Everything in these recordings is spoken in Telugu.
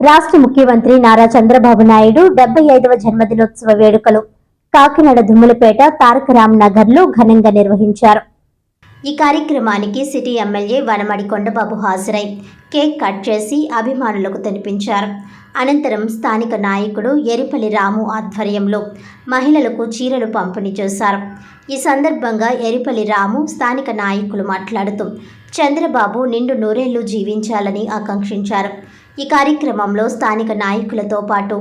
రాష్ట్ర ముఖ్యమంత్రి నారా చంద్రబాబు నాయుడు డెబ్బై ఐదవ జన్మదినోత్సవ వేడుకలు. కాకినాడ దుమ్ములపేట తారక రామ్ నగర్లో ఘనంగా నిర్వహించారు. ఈ కార్యక్రమానికి సిటీ ఎమ్మెల్యే వనమడి కొండబాబు హాజరై కేక్ కట్ చేసి అభిమానులకు తినిపించారు. అనంతరం స్థానిక నాయకుడు ఎరిపల్లి రాము ఆధ్వర్యంలో మహిళలకు చీరలు పంపిణీ చేశారు. ఈ సందర్భంగా ఎరిపల్లి రాము స్థానిక నాయకులు మాట్లాడుతూ చంద్రబాబు నిండు నూరేళ్ళు జీవించాలని ఆకాంక్షించారు. ఈ కార్యక్రమంలో స్థానిక నాయకులతో పాటు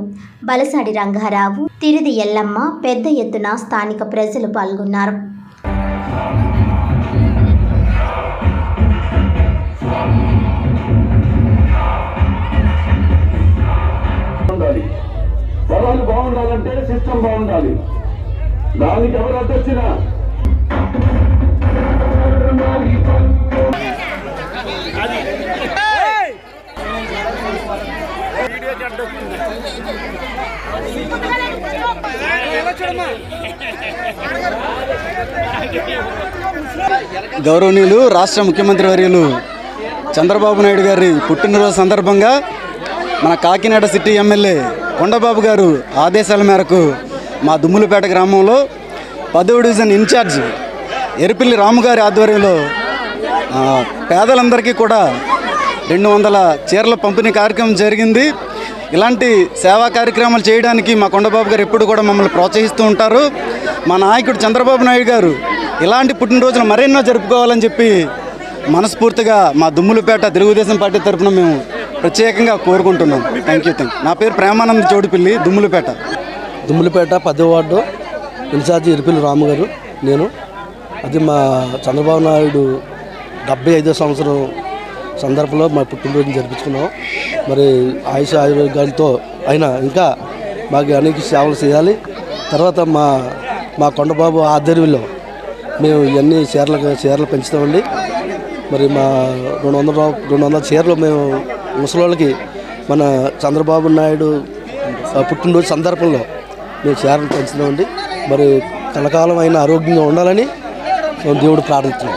బలసాడి రంగారావు తిరిది ఎల్లమ్మ పెద్ద ఎత్తున స్థానిక ప్రజలు పాల్గొన్నారు. పొలాలు బాగుండాలంటే సిస్టమ్ బాగుండాలి. దానికి ఎవరు అడ్డొచ్చినా గౌరవనీయులు రాష్ట్ర ముఖ్యమంత్రి వర్యులు చంద్రబాబు నాయుడు గారి పుట్టినరోజు సందర్భంగా మన కాకినాడ సిటీ ఎమ్మెల్యే కొండబాబు గారు ఆదేశాల మేరకు మా దుమ్ములపేట గ్రామంలో పదవ డివిజన్ ఇన్ఛార్జ్ ఎరిపిల్లి రాముగారి ఆధ్వర్యంలో పేదలందరికీ కూడా రెండు వందల చీరల పంపిణీ కార్యక్రమం జరిగింది. ఇలాంటి సేవా కార్యక్రమాలు చేయడానికి మా కొండబాబు గారు ఎప్పుడు కూడా మమ్మల్ని ప్రోత్సహిస్తూ ఉంటారు. మా నాయకుడు చంద్రబాబు నాయుడు గారు ఇలాంటి పుట్టినరోజులు మరెన్నో జరుపుకోవాలని చెప్పి మనస్ఫూర్తిగా మా దుమ్ములపేట తెలుగుదేశం పార్టీ తరఫున మేము ప్రత్యేకంగా కోరుకుంటున్నాం. థ్యాంక్ యూ థ్యాంక్ నా పేరు ప్రేమానంద్ చోటుపిల్లి దుమ్ములపేట. దుమ్ములపేట పదో వార్డు ఇన్ఛార్జి ఇరుపిల్లి రాము గారు నేను. అది మా చంద్రబాబు నాయుడు డెబ్బై ఐదో సంవత్సరం సందర్భంలో మా పుట్టినరోజు జరిపించుకున్నాం. మరి ఆయుష ఆయుర్వేదాలతో అయినా ఇంకా మాకు అనేక సేవలు చేయాలి. తర్వాత మా మా కొండబాబు ఆధ్వర్యంలో మేము ఇవన్నీ చీరలు చీరలు పెంచుతామండి. మరి మా రెండు వందల రెండు వందల చీరలు మేము ముసలోళ్ళకి మన చంద్రబాబు నాయుడు పుట్టినరోజు సందర్భంలో మేము చీరలు పెంచుతామండి. మరి కలకాలం అయిన ఆరోగ్యంగా ఉండాలని దేవుడు ప్రార్థిస్తున్నాం.